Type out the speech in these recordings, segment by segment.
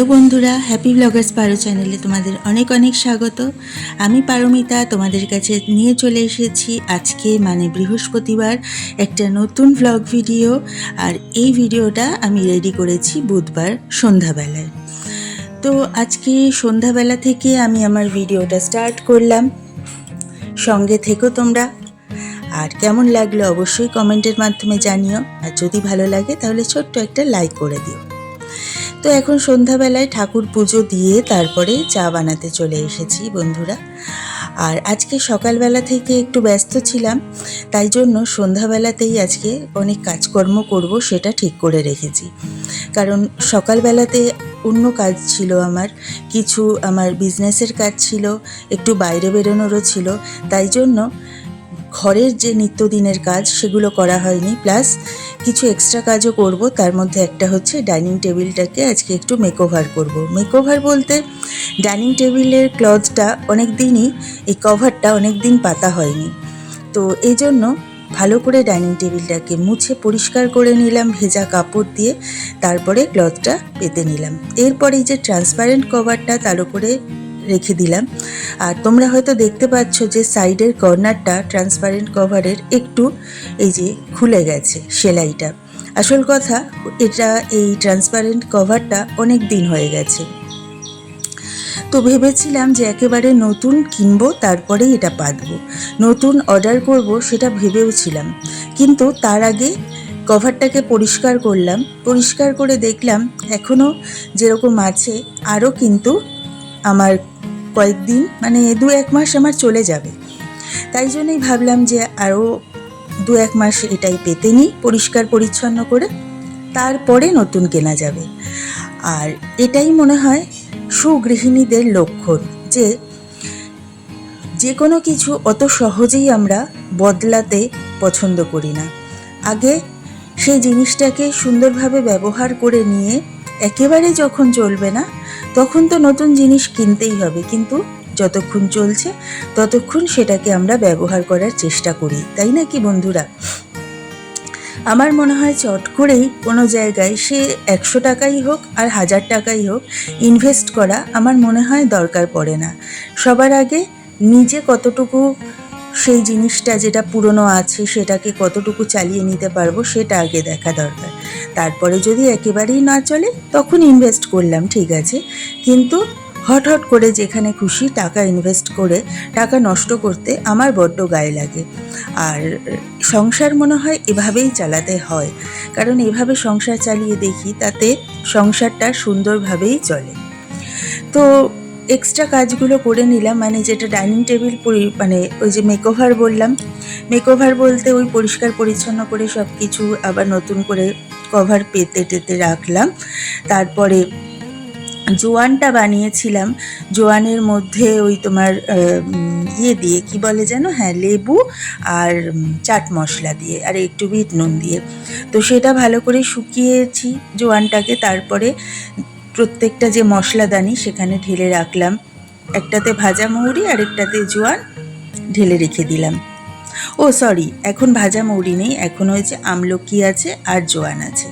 Hello বন্ধুরা happy Bloggers পারো চ্যানেলে তোমাদের অনেক অনেক স্বাগত। আমি পারমিতা, তোমাদের কাছে নিয়ে চলে এসেছি আজকে মানে বৃহস্পতিবার, একটা নতুন ব্লগ ভিডিও আর এই ভিডিওটা আমি রেডি করেছি বুধবার সন্ধ্যাবেলায়। তো আজকে সন্ধ্যাবেলা থেকে আমি আমার ভিডিওটা স্টার্ট করলাম। সঙ্গে থেকো তোমরা। আর কেমন লাগল অবশ্যই কমেন্টের মাধ্যমে জানিও। আর যদি ভালো লাগে তাহলে ছোট্ট একটা লাইক করে দিও। তো এখন সন্ধ্যাবেলায় ঠাকুর পুজো দিয়ে তারপরে চা বানাতে চলে এসেছি বন্ধুরা। আর আজকে সকালবেলা থেকে একটু ব্যস্ত ছিলাম, তাই জন্য সন্ধ্যাবেলাতেই আজকে অনেক কাজকর্ম করব সেটা ঠিক করে রেখেছি। কারণ সকালবেলাতে অন্য কাজ ছিল আমার, কিছু আমার বিজনেসের কাজ ছিল, একটু বাইরে বেরোনোরও ছিল, তাই জন্য ঘরের যে নিত্যদিনের কাজ সেগুলো করা হয়নি, প্লাস কিছু এক্সট্রা কাজও করব, তার মধ্যে একটা হচ্ছে ডাইনিং টেবিলটাকে আজকে একটু মেকওভার করব। মেকওভার বলতে ডাইনিং টেবিলের ক্লথটা অনেক দিনই এই কভারটা অনেক দিন পাতা হয়নি। তো এই জন্য ভালো করে ডাইনিং টেবিলটাকে মুছে পরিষ্কার করে নিলাম, ভেজা কাপড় দিয়ে, তারপরে ক্লথটা পেতে নিলাম। এরপরে যে ট্রান্সপারেন্ট কভারটা তার উপরে রেখে দিলাম। আর তোমরা হয়তো দেখতে পাচ্ছ যে সাইডের কর্নারটা ট্রান্সপারেন্ট কভারের একটু এই যে খুলে গেছে সেলাইটা। আসল কথা, এটা এই ট্রান্সপারেন্ট কভারটা অনেক দিন হয়ে গেছে। তো ভেবেছিলাম যে একেবারে নতুন কিনবো তারপরে এটা পাতবো। নতুন অর্ডার করব সেটা ভেবেও ছিলাম। কিন্তু তার আগে কভারটাকে পরিষ্কার করলাম। পরিষ্কার করে দেখলাম এখনও যেরকম আছে, আরও কিন্তু আমার কয়েকদিন মানে দু এক মাস আমার চলে যাবে। তাই জন্যই ভাবলাম যে আরও দু এক মাস এটাই পেতে নিই, পরিষ্কার পরিচ্ছন্ন করে, তারপরে নতুন কেনা যাবে। আর এটাই মনে হয় সুগৃহিণীদের লক্ষণ যে যে কোনো কিছু অত সহজেই আমরা বদলাতে পছন্দ করি না। আগে সেই জিনিসটাকে সুন্দরভাবে ব্যবহার করে নিয়ে একেবারে যখন চলবে না তখন তো নতুন জিনিস কিনতেই হবে, কিন্তু যতক্ষণ চলছে ততক্ষণ সেটাকে আমরা ব্যবহার করার চেষ্টা করি, তাই না কি বন্ধুরা? আমার মনে হয় চট করেই কোনো জায়গায় সে একশো টাকাই হোক আর হাজার টাকাই হোক ইনভেস্ট করা আমার মনে হয় দরকার পড়ে না। সবার আগে নিজে কতটুকু সেই জিনিসটা যেটা পুরনো আছে, সেটাকে কতটুকু চালিয়ে নিতে পারব, সেটা আগে দেখা দরকার। তারপরে যদি একেবারেই না চলে, তখন ইনভেস্ট করলাম, ঠিক আছে। কিন্তু হট হট করে যেখানে খুশি টাকা ইনভেস্ট করে, টাকা নষ্ট করতে আমার বড্ড গায়ে লাগে। আর সংসার মনে হয় এভাবেই চালাতে হয়। কারণ এভাবে সংসার চালিয়ে দেখি, তাতে সংসারটা সুন্দরভাবেই চলে। তো এক্সট্রা কাজগুলো করে নিলাম মানে যেটা ডাইনিং টেবিল মানে ওই যে মেকওভার বললাম। মেকওভার বলতে ওই পরিষ্কার পরিচ্ছন্ন করে সব কিছু আবার নতুন করে কভার পেতে টেতে রাখলাম। তারপরে জোয়ানটা বানিয়েছিলাম। জোয়ানের মধ্যে ওই তোমার ইয়ে দিয়ে, কি বলে যেন? হ্যাঁ লেবু আর চাট মশলা দিয়ে, আর একটু বিট নুন দিয়ে। তো সেটা ভালো করে শুকিয়েছি জোয়ানটাকে। তারপরে প্রত্যেকটা যে মশলাদানি সেখানে ঢেলে রাখলাম। একটাতে ভাজা মৌরি আর একটাতে জোয়ান ঢেলে রেখে দিলাম। ও সরি এখন ভাজা মৌরি নেই, এখন হয়েছে আমলকি আছে আর জোয়ান আছে।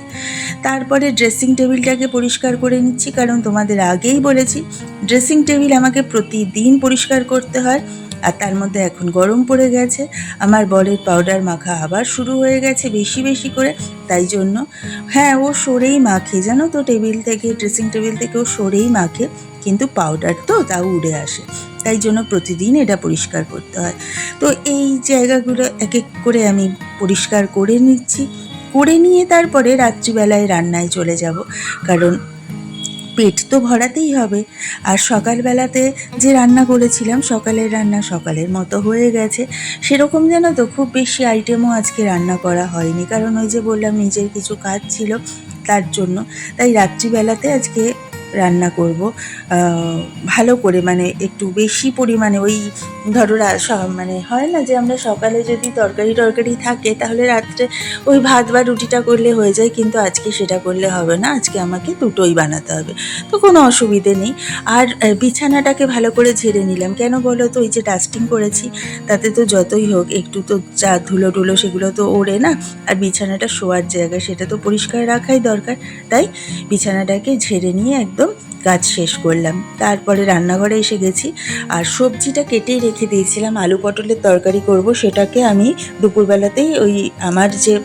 তারপরে ড্রেসিং টেবিলটাকে পরিষ্কার করে নিচ্ছি, কারণ তোমাদের আগেই বলেছি ড্রেসিং টেবিল আমাকে প্রতিদিন পরিষ্কার করতে হয়। আর তার মধ্যে এখন গরম পড়ে গেছে। আমার বলের পাউডার মাখা আবার শুরু হয়ে গেছে বেশি বেশি করে। তাই জন্য হ্যাঁ ও সরেই মাখে। জানো তো, টেবিল থেকে ড্রেসিং টেবিল থেকে ও সরেই মাখে। কিন্তু পাউডার তো তাও উড়ে আসে। তাই জন্য প্রতিদিন এটা পরিষ্কার করতে হয়। তো এই জায়গাগুলো এক এক করে আমি পরিষ্কার করে নিচ্ছি। করে নিয়ে তারপরে রাত্রিবেলায় রান্নায় চলে যাব। কারণ পেট তো ভরাতেই হবে। আর সকালবেলাতে যে রান্না করেছিলাম, সকালের রান্না সকালের মতো হয়ে গেছে। সেরকম যেন তো খুব বেশি আইটেমও আজকে রান্না করা হয়নি। কারণ ওই যে বললাম, নিজের কিছু কাজ ছিল তার জন্য। তাই রাত্রিবেলাতে আজকে রান্না করব। ভালো করে মানে একটু বেশি পরিমাণে ওই ধরো মানে হয় না যে আমরা সকালে যদি তরকারি টরকারি থাকে তাহলে রাত্রে ওই ভাত বা রুটিটা করলে হয়ে যায়, কিন্তু আজকে সেটা করলে হবে না। আজকে আমাকে দুটোই বানাতে হবে। তো কোনো অসুবিধে নেই। আর বিছানাটাকে ভালো করে ঝেড়ে নিলাম। কেন বলো তো? ওই যে ডাস্টিং করেছি, তাতে তো যতই হোক, একটু তো যা ধুলো টুলো সেগুলো তো ওড়ে না। আর বিছানাটা শোয়ার জায়গা, সেটা তো পরিষ্কার রাখাই দরকার। তাই বিছানাটাকে ঝেড়ে নিয়ে একদম কাজ শেষ করলাম। তারপরে রান্নাঘরে এসে গেছি। আর সবজিটা কেটেই রেখে দিয়েছিলাম। আলু পটলের তরকারি করব, সেটাকে আমি দুপুরবেলাতেই ওই আমার যে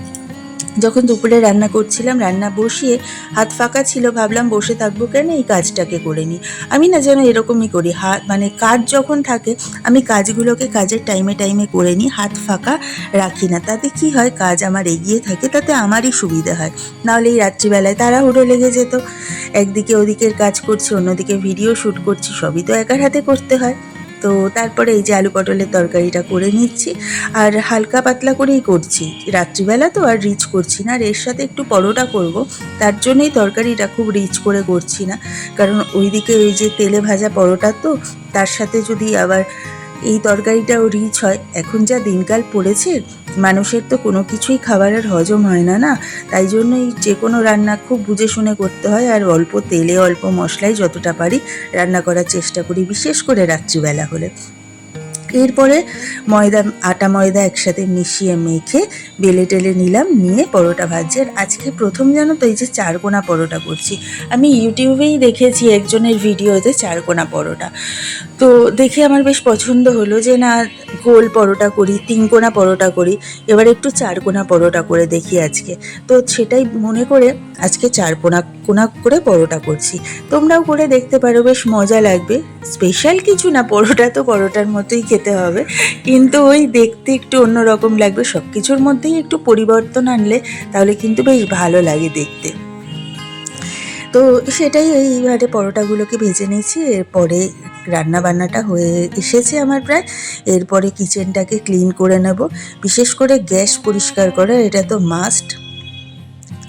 যখন দুপুরে রান্না করছিলাম, রান্না বসিয়ে হাত ফাঁকা ছিল, ভাবলাম বসে থাকব কেন? এই কাজটাকে করে নিই। আমি না যেন এরকমই করি, হাত মানে কাজ যখন থাকে, আমি কাজগুলোকে কাজের টাইমে টাইমে করে নিই, হাত ফাঁকা রাখি না। তাতে কি হয়? কাজ আমার এগিয়ে থাকে, তাতে আমারই সুবিধা হয়। নাহলে এই রাত্রিবেলায় তাড়াহুড়ো লেগে যেত। একদিকে ওদিকের কাজ করছি, অন্যদিকে ভিডিও শ্যুট করছি, সবই তো একার হাতে করতে হয়। তো তারপরে এই যে আলু পটলের তরকারিটা করে নিচ্ছি, আর হালকা পাতলা করেই করছি। রাত্রিবেলা তো আর রিচ করছি না, আর এর সাথে একটু পরোটা করব, তার জন্যই তরকারিটা খুব রিচ করে করছি না। কারণ ওইদিকে ওই যে তেলে ভাজা পরোটা তো, তার সাথে যদি আবার এই তরকারিটাও রিচ হয়। এখন যা দিনকাল পড়েছে, মানুষের তো কোনো কিছুই খাবার আর হজম হয় না না। তাই জন্য এই যে কোনো রান্না খুব বুঝে শুনে করতে হয় আর অল্প তেলে অল্প মশলায় যতটা পারি রান্না করার চেষ্টা করি, বিশেষ করে রাত্রিবেলা হলে। এরপরে ময়দা, আটা ময়দা একসাথে মিশিয়ে মেখে বেলে টেলে নিলাম, নিয়ে পরোটা ভাজছি। আর আজকে প্রথম জানো তো এই যে চারকোনা পরোটা করছি। আমি ইউটিউবেই দেখেছি একজনের ভিডিওতে চারকোনা পরোটা। তো দেখে আমার বেশ পছন্দ হলো যে, না, গোল পরোটা করি, তিনকোনা পরোটা করি। এবার একটু চারকোনা পরোটা করে দেখি আজকে। তো সেটাই মনে করে আজকে চার কোনা কোনা করে পরোটা করছি। তোমরাও করে দেখতে পারো, বেশ মজা লাগবে। স্পেশাল কিছু না, পরোটা তো পরোটার মতোই খেতে। হবে। কিন্তু ওই দেখতে একটু অন্যরকম লাগবে। সব কিছুর মধ্যেই একটু পরিবর্তন আনলে তাহলে কিন্তু বেশ ভালো লাগে দেখতে। তো সেটাই এইবারে পরোটাগুলোকে ভেজে নিয়েছি। এরপরে রান্না বান্নাটা হয়ে এসেছে আমার প্রায়। এরপরে কিচেনটাকে ক্লিন করে নেব। বিশেষ করে গ্যাস পরিষ্কার করা, এটা তো মাস্ট।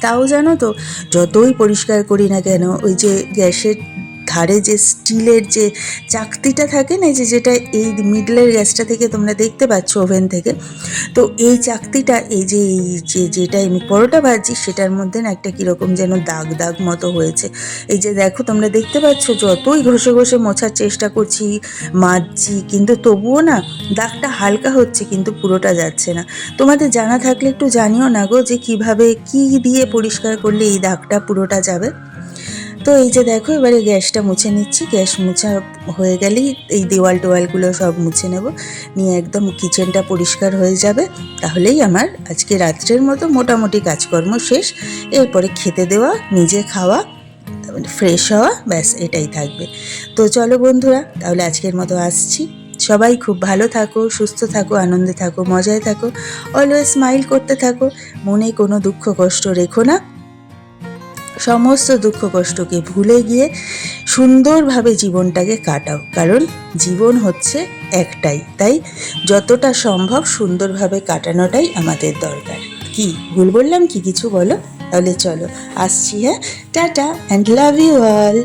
তাও জানো তো, যতই পরিষ্কার করি না কেন, ওই যে গ্যাসের ধারে যে স্টিলের যে চাকতিটা থাকে না, যে যেটা এই মিডলের গ্যাসটা থেকে তোমরা দেখতে পাচ্ছ ওভেন থেকে, তো এই চাকতিটা, এই যে এই যে, যেটা আমি পরোটা ভাজছি, সেটার মধ্যে না একটা কীরকম যেন দাগ দাগ মতো হয়েছে। এই যে দেখো, তোমরা দেখতে পাচ্ছ যতই ঘষে ঘষে মোছার চেষ্টা করছি, মাজছি, কিন্তু তবুও না দাগটা হালকা হচ্ছে, কিন্তু পুরোটা যাচ্ছে না। তোমাদের জানা থাকলে একটু জানিও না গো যে কীভাবে, কি দিয়ে পরিষ্কার করলে এই দাগটা পুরোটা যাবে? তো এই যে দেখো, এবারে গ্যাসটা মুছে নিচ্ছি। গ্যাস মুছা হয়ে গেলেই এই দেওয়াল টোয়ালগুলো সব মুছে নেব। নিয়ে একদম কিচেনটা পরিষ্কার হয়ে যাবে। তাহলেই আমার আজকে রাত্রের মতো মোটামুটি কাজকর্ম শেষ। এরপরে খেতে দেওয়া, নিজে খাওয়া ফ্রেশ হওয়া, ব্যাস, এটাই থাকবে। তো চলো বন্ধুরা, তাহলে আজকের মতো আসছি। সবাই খুব ভালো থাকো, সুস্থ থাকো, আনন্দে থাকো, মজায় থাকো অলওয়েজ স্মাইল করতে থাকো, মনে কোনো দুঃখ কষ্ট রেখো না। সমস্ত দুঃখ কষ্টকে ভুলে গিয়ে সুন্দরভাবে জীবনটাকে কাটাও। কারণ জীবন হচ্ছে একটাই। তাই যতটা সম্ভব সুন্দরভাবে কাটানোটাই আমাদের দরকার। কি? ভুল বললাম কি? কিছু বলো? তাহলে চলো, আসছি হ্যাঁ? Tata and love you all